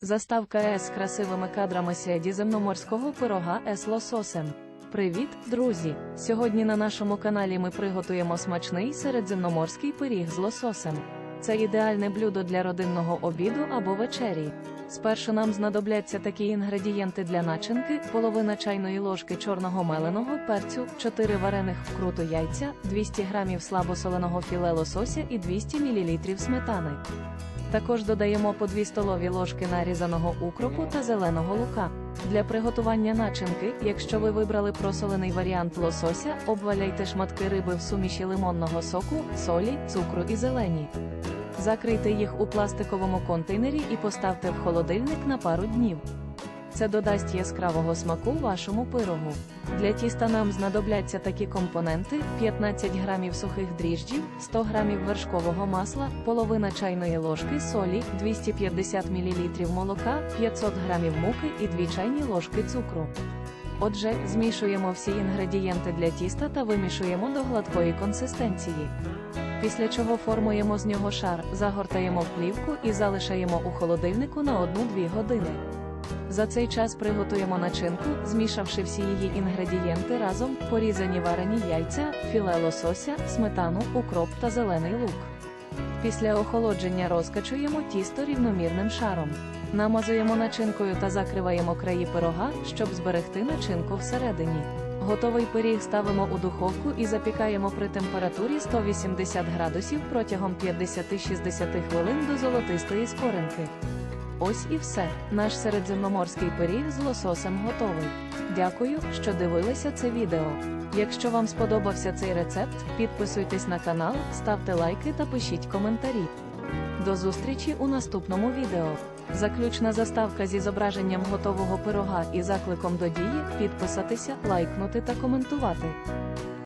Заставка С красивими кадрами сядіземноморського пирога С лососем. Привіт, друзі! Сьогодні на нашому каналі ми приготуємо смачний середземноморський пиріг з лососем. Це ідеальне блюдо для родинного обіду або вечері. Спершу нам знадобляться такі інгредієнти для начинки: половина чайної ложки чорного меленого перцю, 4 варених вкруту яйця, 200 г слабосоленого філе лосося і 200 мл сметани. Також додаємо по 2 столові ложки нарізаного укропу та зеленого лука. Для приготування начинки, якщо ви вибрали просолений варіант лосося, обваляйте шматки риби в суміші лимонного соку, солі, цукру і зелені. Закрийте їх у пластиковому контейнері і поставте в холодильник на пару днів. Це додасть яскравого смаку вашому пирогу. Для тіста нам знадобляться такі компоненти: 15 грамів сухих дріжджів, 100 грамів вершкового масла, половина чайної ложки солі, 250 мл молока, 500 грамів муки і 2 чайні ложки цукру. Отже, змішуємо всі інгредієнти для тіста та вимішуємо до гладкої консистенції. Після чого формуємо з нього шар, загортаємо в плівку і залишаємо у холодильнику на 1-2 години. За цей час приготуємо начинку, змішавши всі її інгредієнти разом, порізані варені яйця, філе лосося, сметану, укроп та зелений лук. Після охолодження розкачуємо тісто рівномірним шаром. Намазуємо начинкою та закриваємо краї пирога, щоб зберегти начинку всередині. Готовий пиріг ставимо у духовку і запікаємо при температурі 180 градусів протягом 50-60 хвилин до золотистої скоринки. Ось і все. Наш середземноморський пиріг з лососем готовий. Дякую, що дивилися це відео. Якщо вам сподобався цей рецепт, підписуйтесь на канал, ставте лайки та пишіть коментарі. До зустрічі у наступному відео. Заключна заставка зі зображенням готового пирога і закликом до дії підписатися, лайкнути та коментувати.